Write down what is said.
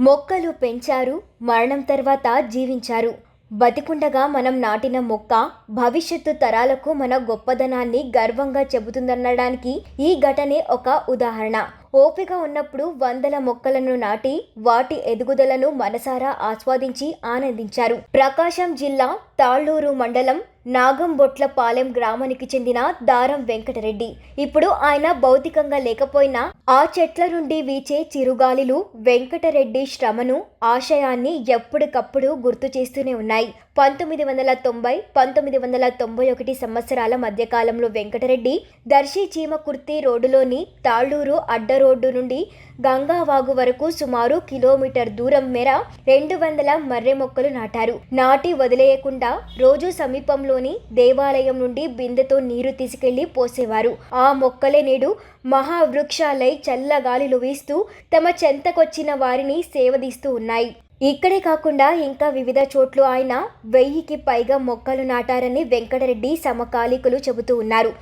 మొక్కలు పెంచారు మరణం తర్వాత జీవించారు. బతికుండగా మనం నాటిన మొక్క భవిష్యత్తు తరాలకు మన గొప్పదనాన్ని గర్వంగా చెబుతుందనడానికి ఈ ఘటనే ఒక ఉదాహరణ. ఓపిక ఉన్నప్పుడు వందల మొక్కలను నాటి వాటి ఎదుగుదలను మనసారా ఆస్వాదించి ఆనందించారు. ప్రకాశం జిల్లా తాళ్ళూరు మండలం నాగంబొట్లపాలెం గ్రామానికి చెందిన దారం వెంకటరెడ్డి. ఇప్పుడు ఆయన భౌతికంగా లేకపోయినా ఆ చెట్ల నుండి వీచే చిరుగాలిలు వెంకటరెడ్డి శ్రమను ఆశయాన్ని ఎప్పటికప్పుడు గుర్తు చేస్తూనే ఉన్నాయి. పంతొమ్మిది వందల తొంభై పంతొమ్మిది వందల తొంభై ఒకటి సంవత్సరాల మధ్యకాలంలో వెంకటరెడ్డి దర్శి చీమకుర్తి రోడ్డులోని తాళ్ళూరు అడ్డ రోడ్డు నుండి గంగావాగు వరకు సుమారు కిలోమీటర్ దూరం మేర రెండు వందల మర్రె మొక్కలు నాటారు. నాటి వదిలేయకుండా రోజు సమీపంలోని దేవాలయం నుండి బిందెతో నీరు తీసుకెళ్ళి పోసేవారు. ఆ మొక్కలే నేడు మహావృక్షాలై చల్లగాలిలు వీస్తూ తమ చెంతకొచ్చిన వారిని సేవదీస్తూ ఉన్నాయి. ఇక్కడే కాకుండా ఇంకా వివిధ చోట్ల ఆయన వెయ్యికి పైగా మొక్కలు నాటారని వెంకటరెడ్డి సమకాలీకులు చెబుతూ ఉన్నారు.